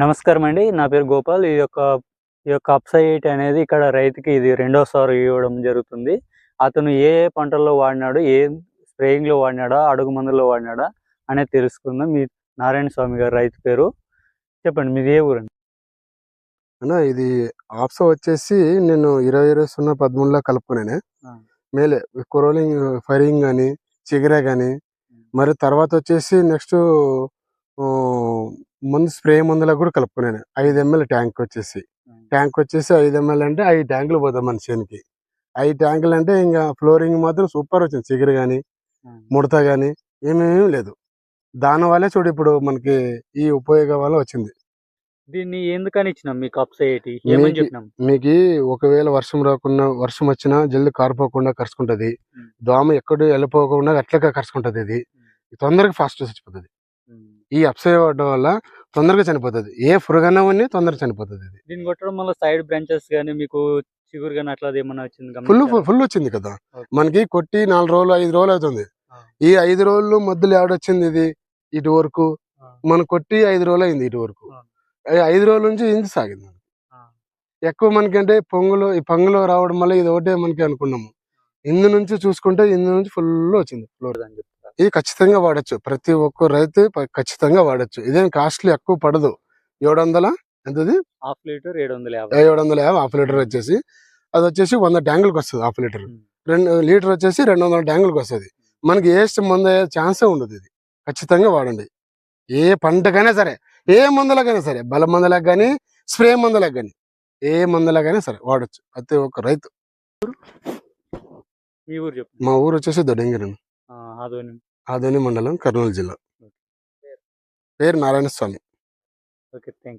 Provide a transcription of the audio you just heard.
నమస్కారం అండి నా పేరు గోపాల్. ఈ యొక్క ఈ యొక్క అప్సైట్ అనేది ఇక్కడ రైతుకి ఇది రెండోసారి ఇవ్వడం జరుగుతుంది. అతను ఏ ఏ పంటల్లో వాడినాడు ఏ స్ప్రేయింగ్లో వాడినాడా అడుగు మందులో వాడినాడా అనేది తెలుసుకుందాం. మీ నారాయణ స్వామి గారు రైతు పేరు చెప్పండి మీది ఏ ఊరండి? అన్న ఇది ఆప్సో వచ్చేసి నేను ఇరవై ఇరవై సున్నా పదమూడులో కలుపుకున్నాను. మేలే కొరోలింగ్ ఫైరింగ్ కానీ చిగిరే కానీ మరి తర్వాత వచ్చేసి నెక్స్ట్ ముందు స్ప్రే మందులకు కూడా కలుపుకున్నాను. ఐదు ఎంఎల్ ట్యాంక్ వచ్చేసి. ట్యాంక్ వచ్చేసి ఐదు ఎంఎల్ అంటే ఐదు ట్యాంకులు పోతాయి మన చేనుకి. ఐదు ట్యాంకులు అంటే ఇంకా ఫ్లోరింగ్ మాత్రం సూపర్ వచ్చింది. చిగురు కానీ ముడత కానీ ఏమేమీ లేదు. దాని వల్లే చూడు ఇప్పుడు మనకి ఈ ఉపయోగం వల్ల వచ్చింది. దీన్ని ఎందుకని ఇచ్చినాం మీకు అప్సైట్ మీకు- ఒకవేళ వర్షం రాకుండా వర్షం వచ్చినా జల్ది కారిపోకుండా కరుచుకుంటది. దోమ ఎక్కడ వెళ్ళిపోకుండా అట్లగా కరుచుకుంటది ఇది. తొందరగా ఫాస్ట్ చచ్చిపోతుంది ఈ అప్సై వాడడం వల్ల తొందరగా చనిపోతుంది ఏ పురుగన్నా ఉన్ని తొందరగా చనిపోతుంది ఇది దీన్ని కొట్టడం వల్ల సైడ్ బ్రాంచెస్ కానీ మీకు చిగురు కానీ అట్లా ఏమన్నా వచ్చింది ఫుల్? ఫుల్ వచ్చింది కదా. మనకి కొట్టి నాలుగు రోజులు ఐదు రోజులు అవుతుంది. ఈ ఐదు రోజులు మధ్యలో ఆడొచ్చింది ఇది ఇటు వరకు. మనం కొట్టి ఐదు రోజులు అయింది ఇటు వరకు ఐదు రోజుల నుంచి ఇంది సాగింది. ఎక్కువ మనకంటే పొంగులు ఈ పొంగులు రావడం వల్ల ఇది ఒకటే మనకి అనుకున్నాము ఇందు నుంచి చూసుకుంటే ఇందు నుంచి ఫుల్ వచ్చింది ఫ్లోర్ అని చెప్తారా? ఇది ఖచ్చితంగా వాడచ్చు. ప్రతి ఒక్క రైతు ఖచ్చితంగా వాడచ్చు. ఇదేం కాస్ట్లీ ఎక్కువ పడదు. ఏడు వందల ఎంతది? హాఫ్ లీటర్ ఏడు వందల యాభై. ఏడు వందల యాభై హాఫ్ లీటర్ వచ్చేసి అది వచ్చేసి వంద ట్యాంకులకు వస్తుంది హాఫ్ లీటర్. రెండు లీటర్ వచ్చేసి రెండు వందల ట్యాంకులకు వస్తుంది. మనకి ఏ మందు అయ్యే ఛాన్సే ఉండదు ఇది. ఖచ్చితంగా వాడండి. ఏ పంటకైనా సరే ఏ మందులకైనా సరే బల మందులకు కానీ స్ప్రే మందులకు కానీ ఏ మందులకైనా సరే వాడచ్చు. ప్రతి ఒక్క రైతు. మీ ఊరు చెప్పండి. మా ఊరు వచ్చేసి ఆదోని ఆదోని మండలం కర్నూలు జిల్లా. పేరు నారాయణ స్వామి. ఓకే. థ్యాంక్